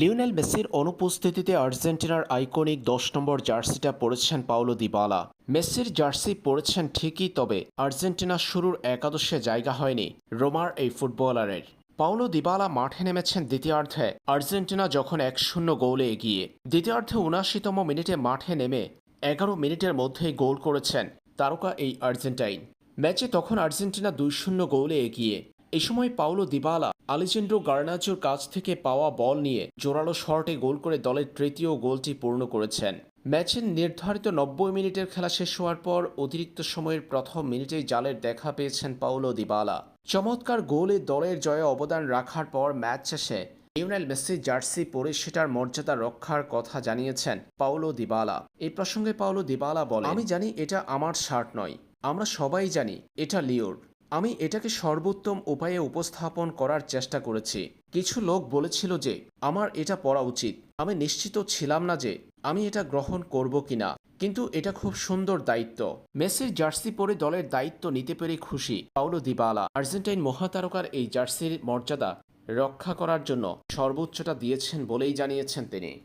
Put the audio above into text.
Lionel মেসির অনুপস্থিতিতে আর্জেন্টিনার আইকনিক দশ নম্বর জার্সিটা পরেছেন পাওলো দিবালা। মেসির জার্সি পরেছেন ঠিকই, তবে আর্জেন্টিনা শুরুর একাদশে জায়গা হয়নি রোমার এই ফুটবলারের। পাওলো দিবালা মাঠে নেমেছেন দ্বিতীয়ার্ধে, আর্জেন্টিনা যখন এক শূন্য গোলে এগিয়ে। দ্বিতীয়ার্ধে উনাশিতম মিনিটে মাঠে নেমে এগারো মিনিটের মধ্যেই গোল করেছেন তারকা এই আর্জেন্টাইন। ম্যাচে তখন আর্জেন্টিনা দুই শূন্য গোলে এগিয়ে এই সময় পাওলো দিবালা। আলেজেন্ড্রো গার্নাচোর কাছ থেকে পাওয়া বল নিয়ে জোরালো শর্টে গোল করে দলের তৃতীয় গোলটি পূর্ণ করেছেন। ম্যাচের নির্ধারিত নব্বই মিনিটের খেলা শেষ হওয়ার পর অতিরিক্ত সময়ের প্রথম মিনিটেই জালের দেখা পেয়েছেন পাওলো দিবালা। চমৎকার গোলে দলের জয়ে অবদান রাখার পর ম্যাচ শেষে লিওনেল মেসি জার্সি পরে সেটার মর্যাদা রক্ষার কথা জানিয়েছেন পাওলো দিবালা। এই প্রসঙ্গে পাওলো দিবালা বলে আমি জানি এটা আমার শার্ট নয়। আমরা সবাই জানি এটা লিওর। আমি এটাকে সর্বোত্তম উপায়ে উপস্থাপন করার চেষ্টা করেছি। কিছু লোক বলেছিল যে, আমার এটা পড়া উচিত। আমি নিশ্চিত ছিলাম না যে আমি এটা গ্রহণ করব কিনা। কিন্তু এটা খুব সুন্দর দায়িত্ব। মেসির জার্সি পরে দলের দায়িত্ব নিতে পেরে খুশি পাউলো দিবালা। আর্জেন্টাইন মহাতারকার এই জার্সির মর্যাদা রক্ষা করার জন্য সর্বোচ্চটা দিয়েছেন বলেই জানিয়েছেন তিনি।